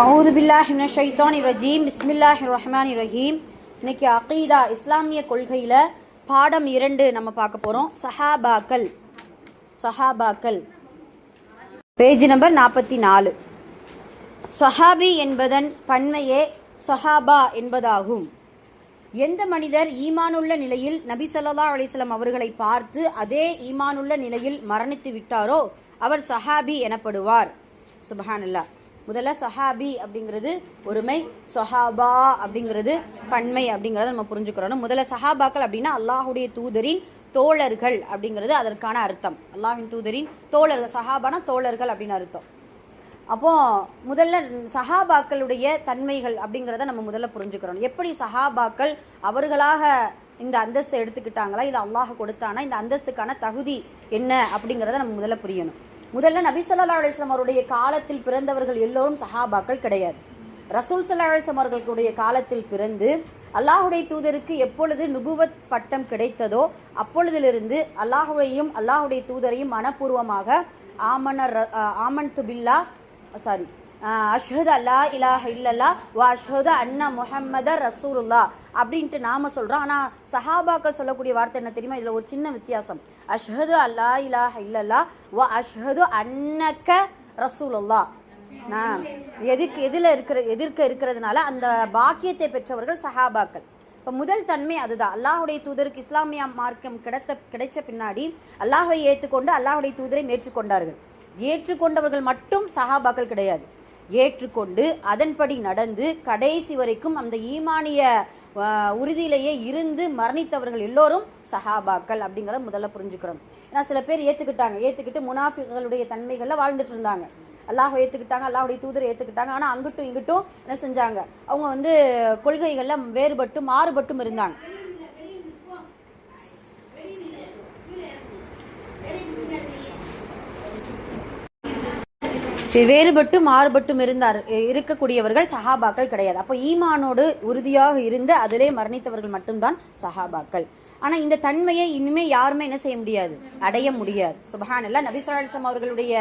அவுது பில்லாஹி ஷைத்தான் இரஜீம் ரஜீம். பிஸ்மில்லாஹி ரஹ்மானி ரஹீம். இன்னைக்கு அகீதா இஸ்லாமிய கொள்கையில் பாடம் இரண்டு நம்ம பார்க்க போகிறோம் சஹாபாக்கள். சஹாபாக்கள். பேஜ் நம்பர் நாற்பத்தி நாலு சஹாபி என்பதன் பன்மையே சஹாபா என்பதாகும். எந்த மனிதர் ஈமானுள்ள நிலையில் நபி சல்லா அலிஸ்லாம் அவர்களை பார்த்து அதே ஈமானுள்ள நிலையில் மரணித்து விட்டாரோ அவர் சஹாபி எனப்படுவார். சுபஹானல்லாஹ் முதல்ல சஹாபி அப்படிங்கிறது ஒருமை சஹாபா அப்படிங்கிறது பன்மை அப்படிங்கிறத நம்ம புரிஞ்சுக்கிறோம் முதல்ல சஹாபாக்கள் அப்படின்னா அல்லாஹுடைய தூதரின் தோழர்கள் அப்படிங்கிறது அதற்கான அர்த்தம். அல்லாஹின் தூதரின் தோழர்கள் சஹாபானா தோழர்கள் அப்படின்னு அர்த்தம். அப்போ முதல்ல சஹாபாக்களுடைய தன்மைகள் அப்படிங்கிறத நம்ம முதல்ல புரிஞ்சுக்கிறோம் எப்படி சஹாபாக்கள் அவர்களாக இந்த அந்தஸ்தை எடுத்துக்கிட்டாங்களா இது அல்லாஹ் கொடுத்தானா இந்த அந்தஸ்துக்கான தகுதி என்ன அப்படிங்கிறத நம்ம முதல்ல புரியணும். முதல்ல நபி ஸல்லல்லாஹு அவருடைய காலத்தில் பிறந்தவர்கள் எல்லோரும் சஹாபாக்கள் கிடையாது. ரசூல் சல்லா அலிஸ்லாம் அவர்களுடைய காலத்தில் பிறந்து அல்லாஹுடைய தூதருக்கு எப்பொழுது நுபுவத் பட்டம் கிடைத்ததோ அப்பொழுதிலிருந்து அல்லாஹுவையும் அல்லாஹுடைய தூதரையும் மனப்பூர்வமாக ஆமனர் ஆமன் துபில்லா சாரி அஷ்ஹது அல்லா இலாஹ இல்லல்லா வா அஷ்ஹது அண்ணா முஹம்மத ரசூலுல்லா அப்படின்ட்டு நாம சொல்றோம். ஆனால் சஹாபாக்கள் சொல்லக்கூடிய வார்த்தை என்ன தெரியுமா? இதில் ஒரு சின்ன வித்தியாசம். அஷ்ஹது அல்லா இலா இல்லல்லா ஓ அஷ்ஹது அன்னக்க ரசூலுல்லா எதுக்கு எதில் இருக்கிற எதிர்க்க இருக்கிறதுனால அந்த பாக்கியத்தை பெற்றவர்கள் சஹாபாக்கள். இப்போ முதல் தன்மை அதுதான். அல்லாஹுடைய தூதருக்கு இஸ்லாமிய மார்க்கம் கிடைத்த கிடைச்ச பின்னாடி அல்லாஹை ஏற்றுக்கொண்டு அல்லாஹுடைய தூதரை ஏற்றுக்கொண்டார்கள். ஏற்றுக்கொண்டவர்கள் மட்டும் சஹாபாக்கள் கிடையாது. ஏற்றுக்கொண்டு அதன்படி நடந்து கடைசி வரைக்கும் அந்த ஈமானிய உறுதியிலேயே இருந்து மரணித்தவர்கள் எல்லோரும் சஹாபாக்கள் அப்படிங்கிறத முதல்ல புரிஞ்சுக்கிறோம். ஏன்னா சில பேர் ஏற்றுக்கிட்டாங்க ஏற்றுக்கிட்டு முனாஃபிகளுடைய தன்மைகளில் வாழ்ந்துட்டு இருந்தாங்க. அல்லாஹ் ஏற்றுக்கிட்டாங்க அல்லாஹுடைய தூதரை ஏற்றுக்கிட்டாங்க ஆனால் அங்கிட்டும் இங்கிட்டும் என்ன செஞ்சாங்க? அவங்க வந்து கொள்கைகளில் வேறுபட்டும் மாறுபட்டும் இருந்தாங்க. வேறுபட்டு மாறுபட்டும் இருந்தார். இருக்கக்கூடியவர்கள் சஹாபாக்கள் கிடையாது. அப்போ ஈமானோடு உறுதியாக இருந்து அதிலே மரணித்தவர்கள் மட்டும்தான் சஹாபாக்கள். ஆனா இந்த தன்மையை இனிமே யாருமே என்ன செய்ய முடியாது? அடைய முடியாது. சுபஹானல்லா நபி ஸல்லல்லாஹு அவர்களுடைய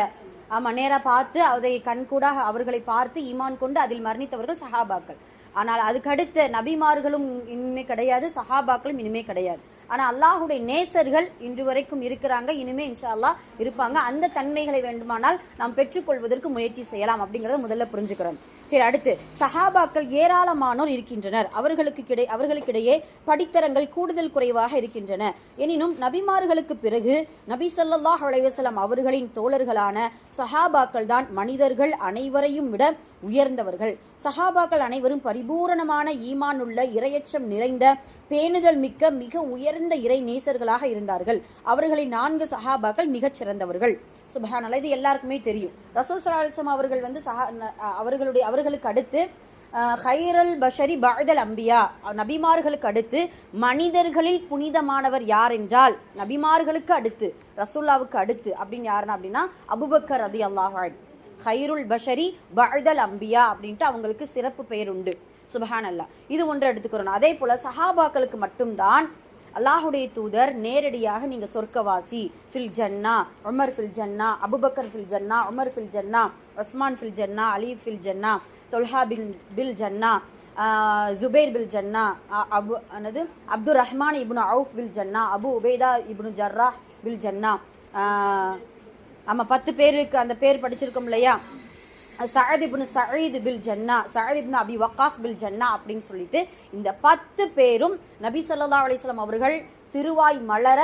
ஆமா நேரா பார்த்து அதை கண்கூடாக அவர்களை பார்த்து ஈமான் கொண்டு அதில் மரணித்தவர்கள் சஹாபாக்கள். ஆனால் அதுக்கடுத்த நபிமார்களும் இனிமே கிடையாது சஹாபாக்களும் இனிமே கிடையாது. ஆனால் அல்லாஹுடைய நேசர்கள் இன்று வரைக்கும் இருக்கிறாங்க. இனிமே இன்ஷா அல்லாஹ் இருப்பாங்க. அந்த தன்மைகளை வேண்டுமானால் நாம் பெற்றுக்கொள்வதற்கு முயற்சி செய்யலாம் அப்படிங்கிறத முதல்ல புரிஞ்சுக்கிறோம். சரி அடுத்து. சஹாபாக்கள் ஏராளமானோர் இருக்கின்றனர். அவர்களுக்கு கிடை அவர்களுக்கிடையே படித்தரங்கள் கூடுதல் குறைவாக இருக்கின்றன. எனினும் நபிமார்களுக்கு பிறகு நபி சொல்லாஹ் அலைவசலம் அவர்களின் தோழர்களான சஹாபாக்கள் தான் மனிதர்கள் அனைவரையும் விட உயர்ந்தவர்கள். சஹாபாக்கள் அனைவரும் பரிபூரணமான ஈமான் உள்ள இரையச்சம் நிறைந்த பேணுதல் மிக்க மிக உயர்ந்த இறை நேசர்களாக இருந்தார்கள். அவர்களின் நான்கு சஹாபாக்கள் மிகச் சிறந்தவர்கள் சுபஹான் இது எல்லாருக்குமே தெரியும். ரசூல் சலாஹம் அவர்கள் வந்து சஹா அவர்களுடைய அவர்களுக்கு அடுத்து ஹைரல் பஷரி பாய்தல் அம்பியா நபிமார்களுக்கு அடுத்து மனிதர்களில் புனிதமானவர் யார் என்றால் நபிமார்களுக்கு அடுத்து ரசூல்லாவுக்கு அடுத்து அப்படின்னு யாருன்னா அப்படின்னா அபுபக்கர் ரதி அல்லாஹான் ஹைருல் பஷரி பஹதல் அம்பியா அப்படின்ட்டு அவங்களுக்கு சிறப்பு பெயர் உண்டு. சுபஹான் அல்லா இது ஒன்று எடுத்துக்கிறோம் அதே போல் சஹாபாக்களுக்கு மட்டும்தான் அல்லாஹுடைய தூதர் நேரடியாக நீங்க சொர்க்கவாசி ஃபில் ஜன்னா உமர் ஃபில் ஜன்னா அபுபக்கர் ஃபில் ஜன்னா உமர் ஃபில் ஜன்னா உஸ்மான் ஃபில் ஜன்னா அலி ஃபில் ஜன்னா தொல்ஹா பின் பில் ஜன்னா ஜுபேர் பில் ஜன்னா அபு என்னது? அப்துல் ரஹ்மான் இப்னு அவுஃப் பில் ஜன்னா அபு உபேதா இப்னு ஜர்ராஹ் பில் ஜன்னா. ஆமாம் பத்து பேருக்கு அந்த பேர் படிச்சிருக்கோம் இல்லையா? சயத் இப்னு சயீத் பில் ஜன்னா சயத் இப்னு அபி வக்காஸ் பில் ஜன்னா அப்படின்னு சொல்லிட்டு இந்த பத்து பேரும் நபி ஸல்லல்லாஹு அலிஸ்லாம் அவர்கள் திருவாய் மலர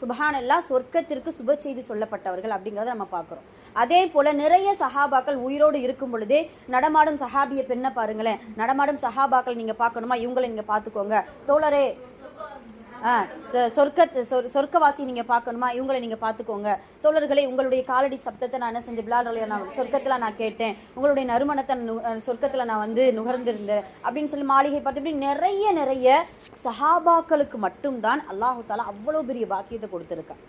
சுபஹானல்லா சொர்க்கத்திற்கு சுப செய்தி சொல்லப்பட்டவர்கள் அப்படிங்கிறத நம்ம பார்க்குறோம். அதே போல நிறைய சஹாபாக்கள் உயிரோடு இருக்கும் பொழுதே நடமாடும் சஹாபியை பெண்ணை பாருங்களேன். நடமாடும் சஹாபாக்கள் நீங்கள் பார்க்கணுமா? இவங்களை நீங்கள் பார்த்துக்கோங்க. தோழரே சொர்க்க சொர்க்கவாசி நீங்கள் பார்க்கணுமா? இவங்களை நீங்கள் பார்த்துக்கோங்க. தோழர்களை உங்களுடைய காலடி சப்தத்தை நான் என்ன செஞ்சேன்? பிலால் நான் சொர்க்கத்தில் நான் கேட்டேன். உங்களுடைய நறுமணத்தை சொர்க்கத்தில் நான் வந்து நுகர்ந்திருந்தேன். அப்படின்னு சொல்லி மாளிகை பார்த்து இப்படி நிறைய நிறைய சஹாபாக்களுக்கு மட்டும்தான் அல்லாஹு தாலா அவ்வளோ பெரிய பாக்கியத்தை கொடுத்துருக்கான்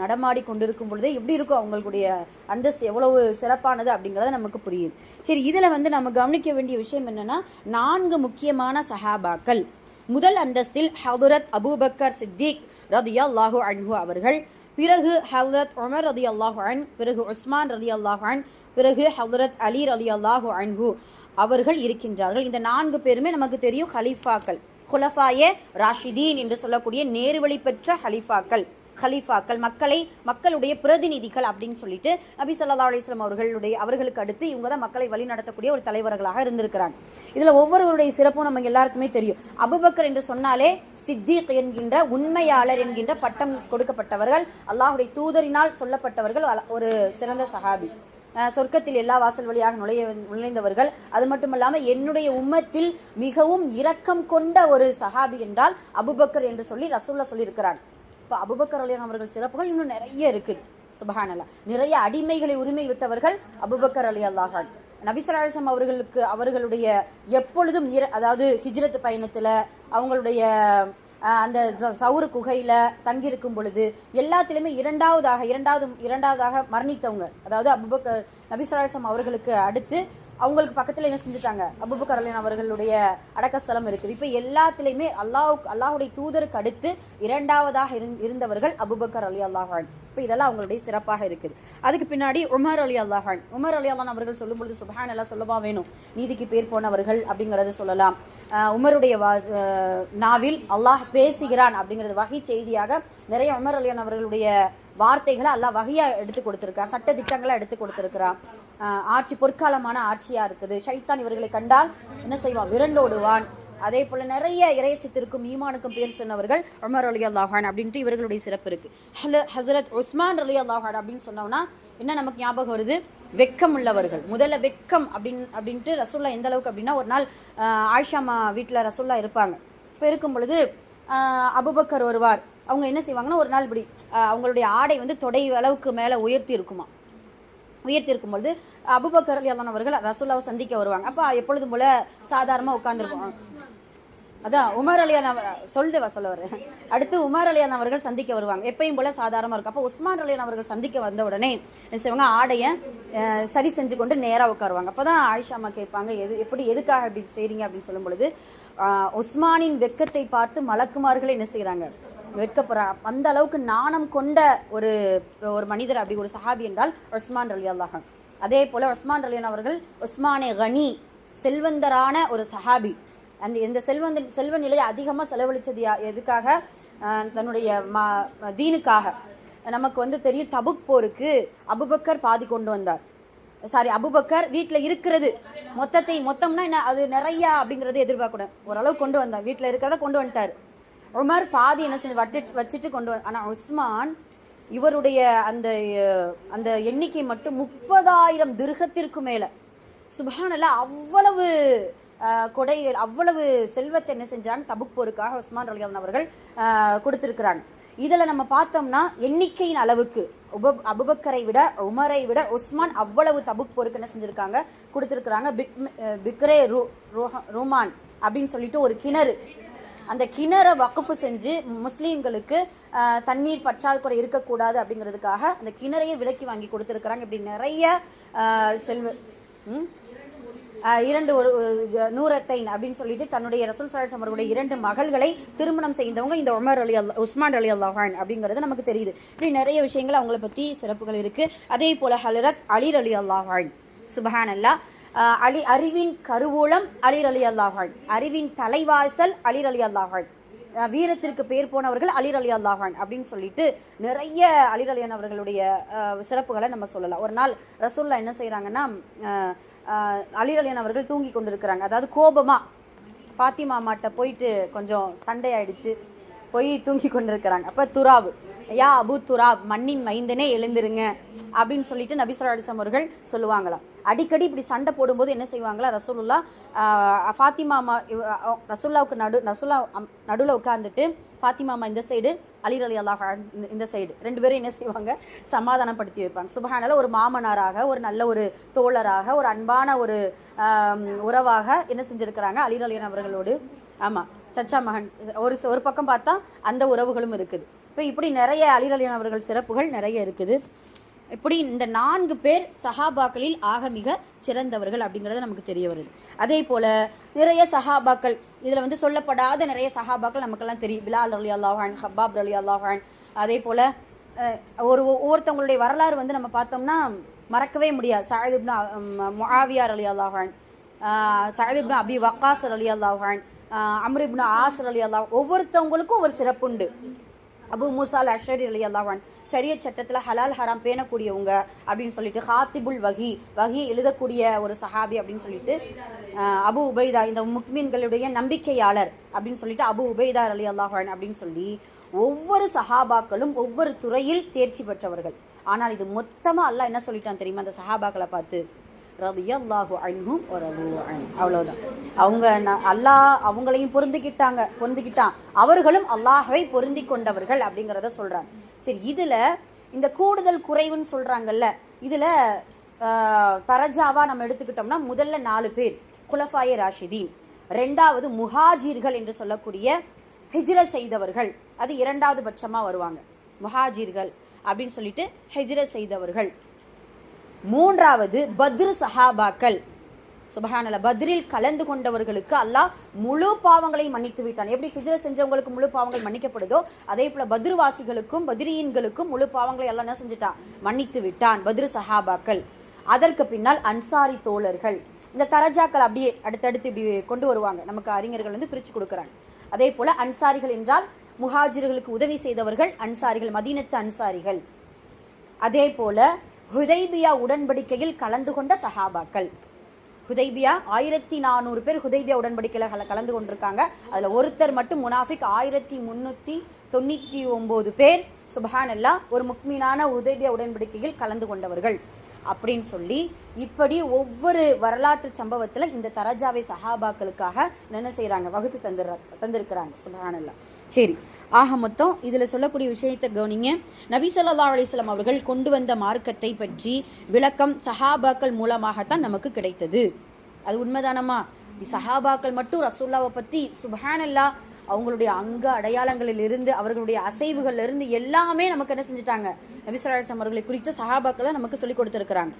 நடமாடி கொண்டிருக்கும் பொழுதே எப்படி இருக்கும் அவங்களுடைய அந்தஸ்து எவ்வளவு சிறப்பானது அப்படிங்கிறத நமக்கு புரியும். சரி இதில் வந்து நம்ம கவனிக்க வேண்டிய விஷயம் என்னென்னா நான்கு முக்கியமான சஹாபாக்கள். முதல் அந்தஸ்தில் ஹதுரத் அபூபக்கர் சித்திக் ரதியா அல்லாஹூ அன்ஹு அவர்கள் பிறகு ஹவுரத் உமர் ரதி அல்லாஹு அன் பிறகு உஸ்மான் ரதி அல்லாஹு அன் பிறகு ஹவுரத் அலி ரதி அல்லாஹு அன்ஹு அவர்கள் இருக்கின்றார்கள். இந்த நான்கு பேருமே நமக்கு தெரியும் ஹலீஃபாக்கள் குலஃபாயே ராஷிதீன் என்று சொல்லக்கூடிய நேர்வழி பெற்ற ஹலீஃபாக்கள். ஹலீஃபாக்கள் மக்களை மக்களுடைய பிரதிநிதிகள் அப்படின்னு சொல்லிட்டு நபி சொல்லா அலிஸ்லாம் அவர்களுடைய அவர்களுக்கு அடுத்து இவங்க தான் மக்களை வழி நடத்தக்கூடிய ஒரு தலைவர்களாக இருந்திருக்கிறாங்க. இதில் ஒவ்வொருவருடைய சிறப்பும் நமக்கு எல்லாருக்குமே தெரியும். அபுபக்கர் என்று சொன்னாலே சித்திக் என்கின்ற உண்மையாளர் என்கின்ற பட்டம் கொடுக்கப்பட்டவர்கள் அல்லாஹுடைய தூதரினால் சொல்லப்பட்டவர்கள் அல- ஒரு சிறந்த சஹாபி. சொர்க்கத்தில் எல்லா வாசல் வழியாக நுழைய நுழைந்தவர்கள். அது மட்டுமல்லாமல் என்னுடைய உம்மத்தில் மிகவும் இரக்கம் கொண்ட ஒரு சஹாபி என்றால் அபுபக்கர் என்று சொல்லி ரசூல்லா சொல்லியிருக்கிறார் இப்போ அபுபக்கர் அலியான் அவர்கள் சிறப்புகள் இன்னும் நிறைய இருக்குது சுபஹானல்லா. நிறைய அடிமைகளை உரிமை விட்டவர்கள் அபுபக்கர் அலி அல்லாஹான் நபிசராசம் அவர்களுக்கு அவர்களுடைய எப்பொழுதும் இர- அதாவது ஹிஜ்ரத் பயணத்தில் அவங்களுடைய அந்த சவுர குகையில் தங்கியிருக்கும் பொழுது எல்லாத்திலுமே இரண்டாவதாக இரண்டாவது இரண்டாவதாக மரணித்தவங்க. அதாவது அபுபக்கர் நபிசராசம் அவர்களுக்கு அடுத்து அவங்களுக்கு பக்கத்தில் என்ன செஞ்சுட்டாங்க? அபுபக்கர் அலின் அவர்களுடைய அடக்கஸ்தலம் இருக்குது. இப்போ எல்லாத்துலேயுமே அல்லாஹ் அல்லாஹுடைய தூதருக்கு அடுத்து இரண்டாவதாக இருந்- இருந்தவர்கள் அபுபக்கர் அலி அல்லாஹான் இப்போ இதெல்லாம் அவங்களுடைய சிறப்பாக இருக்குது. அதுக்கு பின்னாடி உமர் அலி அல்லாஹான் உமர் அலி அல்லான் அவர்கள் சொல்லும் பொழுது சுபஹான் எல்லாம் சொல்லவா வேணும்? நீதிக்கு பேர் போனவர்கள் அப்படிங்கிறத சொல்லலாம். உமருடைய வா- நாவில் அல்லாஹ் பேசுகிறான் அப்படிங்கிறது வகை செய்தியாக நிறைய உமர் அலியான் அவர்களுடைய வார்த்தைகளை அல்லாஹ் வகையாக எடுத்து கொடுத்துருக்கான். சட்ட திட்டங்களை எடுத்து கொடுத்துருக்கிறான். ஆட்சி பொற்காலமான ஆட்சியாக இருக்குது. ஷைத்தான் இவர்களை கண்டால் என்ன செய்வான்? விரண்டோடுவான். அதே போல் நிறைய இறையச்சத்திற்கும் ஈமானுக்கும் பேர் சொன்னவர்கள் உமர் அலி அல்லாஹான் அப்படின்ட்டு இவர்களுடைய சிறப்பு இருக்கு. ஹல ஹசரத் உஸ்மான் அலி அல்லாஹான் அப்படின்னு சொன்னோம்னா என்ன நமக்கு ஞாபகம் வருது? வெக்கம் உள்ளவர்கள் முதல்ல வெக்கம் அப்படின்னு அப்படின்ட்டு ரசுல்லா எந்த அளவுக்கு அப்படின்னா ஒரு நாள் ஆயிஷாமா வீட்டில் ரசுல்லா இருப்பாங்க. இப்போ இருக்கும் பொழுது அபுபக்கர் வருவார் அவங்க என்ன செய்வாங்கன்னா ஒரு நாள் இப்படி அவங்களுடைய ஆடை வந்து தொடை அளவுக்கு மேலே உயர்த்தி இருக்குமா உயர்த்தியிருக்கும் பொழுது அபுபக்கர் அலி அவர்கள் ரசூல்லாவை சந்திக்க வருவாங்க. அப்போ எப்பொழுதும் போல சாதாரணமாக உட்காந்துருப்போம் அதான் உமர் அலியான் அவர் சொல்லுவா சொல்ல அடுத்து உமர் அலியான் அவர்கள் சந்திக்க வருவாங்க. எப்பயும் போல சாதாரணமாக இருக்கும். அப்போ உஸ்மான் அலியான் அவர்கள் சந்திக்க வந்த உடனே என்ன செய்வாங்க? ஆடையை சரி செஞ்சு கொண்டு நேராக உட்காருவாங்க. அப்போ தான் ஆயிஷா அம்மா கேட்பாங்க எது எப்படி எதுக்காக அப்படி செய்கிறீங்க அப்படின்னு சொல்லும் பொழுது உஸ்மானின் வெக்கத்தை பார்த்து மலக்குமார்களை என்ன செய்கிறாங்க வெட்கப்படுறான். அந்த அளவுக்கு நாணம் கொண்ட ஒரு ஒரு மனிதர் அப்படி ஒரு சஹாபி என்றால் உஸ்மான் அலி அல்லாஹன் அதே போல் உஸ்மான் அலியன் அவர்கள் உஸ்மானே கனி செல்வந்தரான ஒரு சஹாபி. அந்த இந்த செல்வந்த செல்வ நிலையை அதிகமாக செலவழித்தது எதுக்காக? தன்னுடைய மா தீனுக்காக. நமக்கு வந்து தெரியும் தபுக் போருக்கு அபுபக்கர் பாதி கொண்டு வந்தார். சாரி அபுபக்கர் வீட்டில் இருக்கிறது. மொத்தத்தை மொத்தம்னா என்ன? அது நிறையா அப்படிங்கிறத எதிர்பார்க்கணும் ஓரளவு கொண்டு வந்தார் வீட்டில் இருக்கிறத கொண்டு வந்துட்டார். உமர் பாதி என்ன செஞ்சு வட்டு வச்சுட்டு கொண்டு வ ஆனால் உஸ்மான் இவருடைய அந்த அந்த எண்ணிக்கை மட்டும் முப்பதாயிரம் திருகத்திற்கு மேலே. சுபஹானல்லா அவ்வளவு கொடைகள் அவ்வளவு செல்வத்தை என்ன செஞ்சாங்க? தபுக் போருக்காக உஸ்மான் ரலியான் அவர்கள் கொடுத்துருக்கிறாங்க. இதில் நம்ம பார்த்தோம்னா எண்ணிக்கையின் அளவுக்கு உப அபுபக்கரை விட உமரை விட உஸ்மான் அவ்வளவு தபுக் போருக்கு என்ன செஞ்சுருக்காங்க? கொடுத்துருக்குறாங்க. பிக் பிக்ரே ரூ ரூஹ ரூமான் அப்படின்னு சொல்லிட்டு ஒரு கிணறு. அந்த கிணறை வக்குஃபு செஞ்சு முஸ்லீம்களுக்கு தண்ணீர் பற்றாக்குறை இருக்கக்கூடாது அப்படிங்கிறதுக்காக அந்த கிணறையே விலக்கி வாங்கி கொடுத்துருக்குறாங்க. இப்படி நிறைய செல்வ இரண்டு ஒரு நூரத்தைன் அப்படின்னு சொல்லிட்டு தன்னுடைய ரசூல் சலாஸ் அவருடைய இரண்டு மகள்களை திருமணம் செய்தவங்க இந்த உமர் அலி அல்லா உஸ்மான் அலி அல்லாஹான் அப்படிங்கிறது நமக்கு தெரியுது. இப்படி நிறைய விஷயங்கள் அவங்கள பற்றி சிறப்புகள் இருக்குது அதே போல் ஹலரத் அலிர் அலி அல்லாஹான் சுபஹான் அல்லா அலி அறிவின் கருவூலம் அலிர் அலி அல்லாஹான் அறிவின் தலைவாசல் அலிர் அலி அல்லாஹான் வீரத்திற்கு பேர் போனவர்கள் அலிர் அலி அல்லாஹான் அப்படின்னு சொல்லிட்டு நிறைய அலிர் அலியான் அவர்களுடைய சிறப்புகளை நம்ம சொல்லலாம். ஒரு நாள் ரசூல்லா என்ன செய்கிறாங்கன்னா அலிர் அலியான் அவர்கள் தூங்கி கொண்டிருக்கிறாங்க. அதாவது கோபமாக ஃபாத்திமா அம்மாட்ட போயிட்டு கொஞ்சம் சண்டை ஆயிடுச்சு. போய் தூங்கி கொண்டிருக்கிறாங்க. அப்போ துராப் யா அபு துராப் மண்ணின் மைந்தனே எழுந்துருங்க அப்படின்னு சொல்லிட்டு நபிசுல்லா அவர்கள் சொல்லுவாங்களாம். அடிக்கடி இப்படி சண்டை போடும்போது என்ன செய்வாங்களா? ரசூலுல்லா ஃபாத்திமா ரசூல்லாவுக்கு நடு ரசூல்லா நடுவில் உட்காந்துட்டு ஃபாத்திமாமா இந்த சைடு அலிர் அலி அல்லாஹ் இந்த- சைடு. ரெண்டு பேரும் என்ன செய்வாங்க? சமாதானப்படுத்தி வைப்பாங்க. சுபஹானால ஒரு மாமனாராக ஒரு நல்ல ஒரு தோழராக ஒரு அன்பான ஒரு உறவாக என்ன செஞ்சிருக்கிறாங்க? அலிர் அலியன் அவர்களோடு. ஆமாம் சச்சா மகன் ஒரு ஒரு பக்கம் பார்த்தா அந்த உறவுகளும் இருக்குது. இப்போ இப்படி நிறைய அலிர் அவர்கள் சிறப்புகள் நிறைய இருக்குது. இப்படி இந்த நான்கு பேர் சஹாபாக்களில் ஆக மிக சிறந்தவர்கள் அப்படிங்கிறது நமக்கு தெரிய வருது. அதே போல நிறைய சஹாபாக்கள் இதில் வந்து சொல்லப்படாத நிறைய சஹாபாக்கள் நமக்கெல்லாம் தெரியும். பிலால் அலி அல்லாஹான் ஹப்பாப் அலி அல்லாஹான் அதே போல ஒரு ஒவ்வொருத்தவங்களுடைய வரலாறு வந்து நம்ம பார்த்தோம்னா மறக்கவே முடியாது. சாயித் இப்னு, முஆவியார் அலி அல்லாஹான் சஹிப்னு அபி வக்காஸ் அலி அல்லாஹான் அம்ரிப்னு ஆசர் அலி அல்லாஹ் ஒவ்வொருத்தவங்களுக்கும் ஒரு சிறப்புண்டு. அபு மூசால் அஷரி அலி அல்லாஹான் சரிய சட்டத்தில் ஹலால் ஹராம் பேணக்கூடியவங்க அப்படின்னு சொல்லிட்டு ஹாத்திபுல் வகி வகி எழுதக்கூடிய ஒரு சஹாபி அப்படின்னு சொல்லிட்டு அபு உபைதா இந்த முக்மீன்களுடைய நம்பிக்கையாளர் அப்படின்னு சொல்லிட்டு அபு உபைதா அலி அல்லாஹான் அப்படின்னு சொல்லி ஒவ்வொரு சஹாபாக்களும் ஒவ்வொரு துறையில் தேர்ச்சி பெற்றவர்கள். ஆனால் இது மொத்தமாக அல்லாஹ் என்ன சொல்லிட்டான் தெரியுமா? அந்த சஹாபாக்களை பார்த்து. ரதியல்லாஹு அன்ஹும் அவ்வளோதான் அவங்க அல்லாஹ் அவங்களையும் பொருந்திக்கிட்டாங்க பொருந்திக்கிட்டான். அவர்களும் அல்லாஹவை பொருந்தி கொண்டவர்கள் அப்படிங்கிறத சொல்கிறாங்க சரி இதில் இந்த கூடுதல் குறைவுன்னு சொல்கிறாங்கல்ல இதில் தரஜாவாக நம்ம எடுத்துக்கிட்டோம்னா முதல்ல நாலு பேர் குலஃபாய ராஷிதீன். ரெண்டாவது முஹாஜீர்கள் என்று சொல்லக்கூடிய ஹிஜ்ர செய்தவர்கள். அது இரண்டாவது பட்சமாக வருவாங்க. முஹாஜீர்கள் அப்படின்னு சொல்லிட்டு ஹெஜ்ர செய்தவர்கள். மூன்றாவது பத்ரு சஹாபாக்கள். சுபஹானல்ல பத்ரில் கலந்து கொண்டவர்களுக்கு அல்லாஹ் முழு பாவங்களையும் மன்னித்து விட்டான். எப்படி ஹிஜ்ர செஞ்சவங்களுக்கு முழு பாவங்கள் மன்னிக்கப்படுதோ அதே போல பத்ருவாசிகளுக்கும் பத்ரியீன்களுக்கும் முழு பாவங்களை எல்லாம் என்ன செஞ்சுட்டான்? மன்னித்து விட்டான் பத்ரு சஹாபாக்கள். அதற்கு பின்னால் அன்சாரி தோழர்கள். இந்த தரஜாக்கள் அப்படியே அடுத்தடுத்து இப்படி கொண்டு வருவாங்க. நமக்கு அறிஞர்கள் வந்து பிரித்து கொடுக்குறாங்க. அதே போல அன்சாரிகள் என்றால் முஹாஜிர்களுக்கு உதவி செய்தவர்கள் அன்சாரிகள் மதீனத்து அன்சாரிகள். அதே போல ஹுதைபியா உடன்படிக்கையில் கலந்து கொண்ட சஹாபாக்கள். ஹுதைபியா ஆயிரத்தி நானூறு பேர் ஹுதைபியா உடன்படிக்கையில் கலந்து கொண்டிருக்காங்க. அதில் ஒருத்தர் மட்டும் முனாஃபிக் ஆயிரத்தி முந்நூற்றி தொண்ணூற்றி ஒம்பது பேர் சுபஹானல்லா ஒரு முக்மீனான ஹுதைபியா உடன்படிக்கையில் கலந்து கொண்டவர்கள் அப்படின்னு சொல்லி இப்படி ஒவ்வொரு வரலாற்று சம்பவத்தில் இந்த தரஜாவை சஹாபாக்களுக்காக என்ன செய்கிறாங்க வகுத்து தந்துடுற தந்திருக்கிறாங்க சுபஹானல்லா. சரி ஆக மொத்தம் இதில் சொல்லக்கூடிய விஷயத்தை கவனிங்க. நபி ஸல்லல்லாஹு அலைஹி அவர்கள் கொண்டு வந்த மார்க்கத்தை பற்றி விளக்கம் சஹாபாக்கள் மூலமாகத்தான் நமக்கு கிடைத்தது. அது உண்மைதானம்மா? சஹாபாக்கள் மட்டும் ரசூல்லாவை பற்றி சுபஹானல்லா அவங்களுடைய அங்க அடையாளங்களில் இருந்து அவர்களுடைய அசைவுகள்ல இருந்து எல்லாமே நமக்கு என்ன செஞ்சுட்டாங்க? நபி அவர்களை குறித்த சஹாபாக்களை நமக்கு சொல்லிக் கொடுத்துருக்கிறாங்க.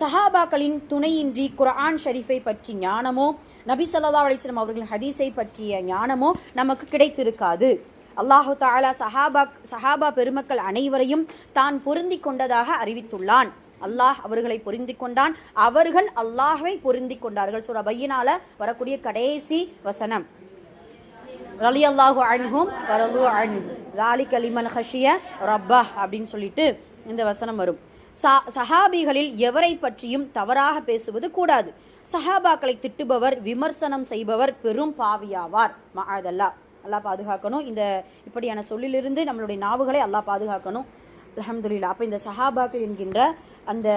சஹாபாக்களின் துணையின்றி குரான் ஷரீஃபை பற்றி ஞானமோ நபி ஸல்லல்லாஹு அலைஹி அவர்களின் ஹதீஸை பற்றிய ஞானமோ நமக்கு கிடைத்திருக்காது. அல்லாஹு தாலா சஹாபா சஹாபா பெருமக்கள் அனைவரையும் தான் பொருந்தி கொண்டதாக அறிவித்துள்ளான். அல்லாஹ் அவர்களை பொருந்தி கொண்டான். அவர்கள் அல்லாஹை பொருந்தி கொண்டார்கள். சூரா பையனால வரக்கூடிய கடைசி வசனம். ரலியல்லாஹு அன்ஹும் வரது அன்ஹு. கலிமன் ஹஷிய ரப்பா அப்படின்னு சொல்லிட்டு இந்த வசனம் வரும். சா- சஹாபிகளில் எவரை பற்றியும் தவறாக பேசுவது கூடாது. சஹாபாக்களை திட்டுபவர் விமர்சனம் செய்பவர் பெரும் பாவியாவார். மகாதல்லா அல்லாஹ் பாதுகாக்கணும். இந்த இப்படியான சொல்லிலிருந்து நம்மளுடைய நாவுகளை அல்லாஹ் பாதுகாக்கணும். அலமதுல்லா அப்போ இந்த சஹாபாக்கள் என்கின்ற அந்த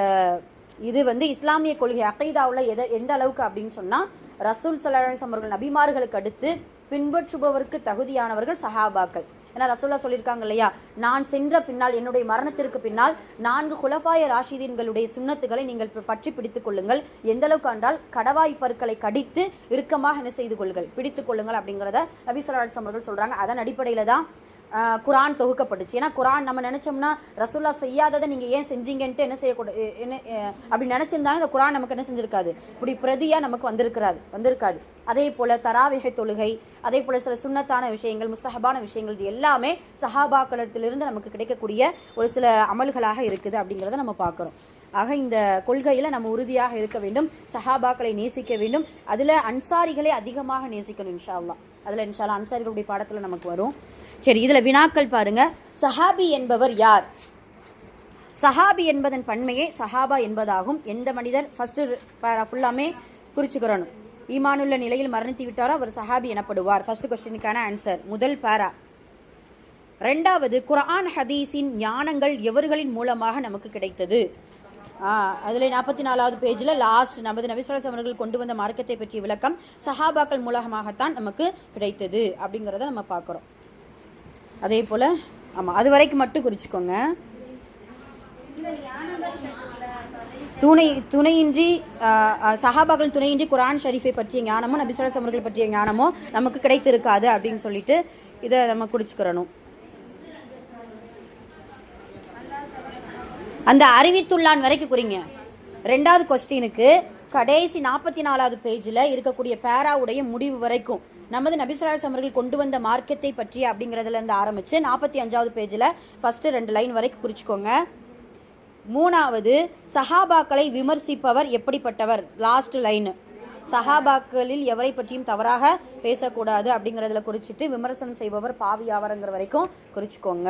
இது வந்து இஸ்லாமிய கொள்கை அகைதாவில் எதை எந்த அளவுக்கு அப்படின்னு சொன்னால் ரசூல் சலாசம் அவர்கள் நபிமார்களுக்கு அடுத்து பின்பற்றுபவருக்கு தகுதியானவர்கள் சஹாபாக்கள். ஏன்னா ரசூல்லா சொல்லியிருக்காங்க இல்லையா? நான் சென்ற பின்னால் என்னுடைய மரணத்திற்கு பின்னால் நான்கு குலஃபாய ராஷிதீன்களுடைய சுண்ணத்துக்களை நீங்கள் பற்றி பிடித்துக் கொள்ளுங்கள். எந்த அளவுக்கு என்றால் கடவாய் பற்களை கடித்து இறுக்கமாக என்ன செய்து கொள்ளுங்கள்? பிடித்துக் கொள்ளுங்கள் அப்படிங்கிறத நபி அவர்கள் சொல்றாங்க. அதன் அடிப்படையில் தான் குரான் தொகுக்கப்பட்டுச்சு. ஏன்னா குரான் நம்ம நினைச்சோம்னா ரசூல்லா செய்யாததை நீங்க ஏன் செஞ்சீங்கன்ட்டு என்ன செய்யக்கூடாது என்ன அப்படி நினைச்சிருந்தாலும் இந்த குரான் நமக்கு என்ன செஞ்சிருக்காது. இப்படி பிரதியா நமக்கு வந்திருக்கிறாது வந்திருக்காது. அதே போல தராவிகை தொழுகை அதே போல சில சுன்னத்தான விஷயங்கள் முஸ்தஹபான விஷயங்கள் இது எல்லாமே சஹாபாக்களிடத்திலிருந்து நமக்கு கிடைக்கக்கூடிய ஒரு சில அமல்களாக இருக்குது அப்படிங்கிறத நம்ம பார்க்குறோம். ஆக இந்த கொள்கையில் நம்ம உறுதியாக இருக்க வேண்டும் சஹாபாக்களை நேசிக்க வேண்டும். அதில் அன்சாரிகளை அதிகமாக நேசிக்கணும் இன்ஷா அல்லா அதில் இன்ஷா அல்லாஹ் அன்சாரிகளுடைய பாடத்தில் நமக்கு வரும். சரி இதில் வினாக்கள் பாருங்கள் சஹாபி என்பவர் யார்? சஹாபி என்பதன் பன்மையே சஹாபா என்பதாகும். எந்த மனிதர்? ஃபஸ்ட்டு ஃபுல்லாமே குறிச்சுக்கிறணும் ஈமானுள்ள நிலையில் மரணித்து விட்டாரோ அவர் சஹாபி எனப்படுவார். ஃபர்ஸ்ட் கொஸ்டினுக்கான ஆன்சர் முதல் பாரா ரெண்டாவது குர்ஆன் ஹதீஸின் ஞானங்கள் எவர்களின் மூலமாக நமக்கு கிடைத்தது? அதில் நாற்பத்தி நாலாவது பேஜில் லாஸ்ட் நமது நபிசுவாஸ் அவர்கள் கொண்டு வந்த மார்க்கத்தை பற்றிய விளக்கம் சஹாபாக்கள் மூலமாகத்தான் நமக்கு கிடைத்தது அப்படிங்கிறத நம்ம பார்க்குறோம். அதே போல் ஆமாம் அது வரைக்கும் மட்டும் குறிச்சிக்கோங்க. துணை துணையின்றி ஆஹ், சஹாபாக்கள் துணையின்றி குரான் ஷரீஃபை பற்றிய ஞானமோ நபிசுவாஸ் அவர்கள் பற்றிய ஞானமோ நமக்கு கிடைத்திருக்காது அப்படின்னு சொல்லிட்டு இதை நம்ம குடிச்சுக்கிறணும் அந்த அறிவித்துள்ளான் வரைக்கும் குறிங்க. ரெண்டாவது கொஸ்டினுக்கு கடைசி நாற்பத்தி நாலாவது பேஜில் இருக்கக்கூடிய பேராவுடைய முடிவு வரைக்கும். நமது நபிசராஜ் அவர்கள் கொண்டு வந்த மார்க்கத்தை பற்றி அப்படிங்கிறதுல இருந்து ஆரம்பிச்சு நாற்பத்தி அஞ்சாவது பேஜில் ஃபஸ்ட்டு ரெண்டு லைன் வரைக்கும் குறிச்சிக்கோங்க. மூணாவது சஹாபாக்களை விமர்சிப்பவர் எப்படிப்பட்டவர்? லாஸ்ட் லைன் சஹாபாக்களில் எவரை பற்றியும் தவறாக பேசக்கூடாது அப்படிங்கிறதுல குறிச்சிட்டு விமர்சனம் செய்பவர் பாவி ஆவரங்கிற வரைக்கும் குறிச்சிக்கோங்க.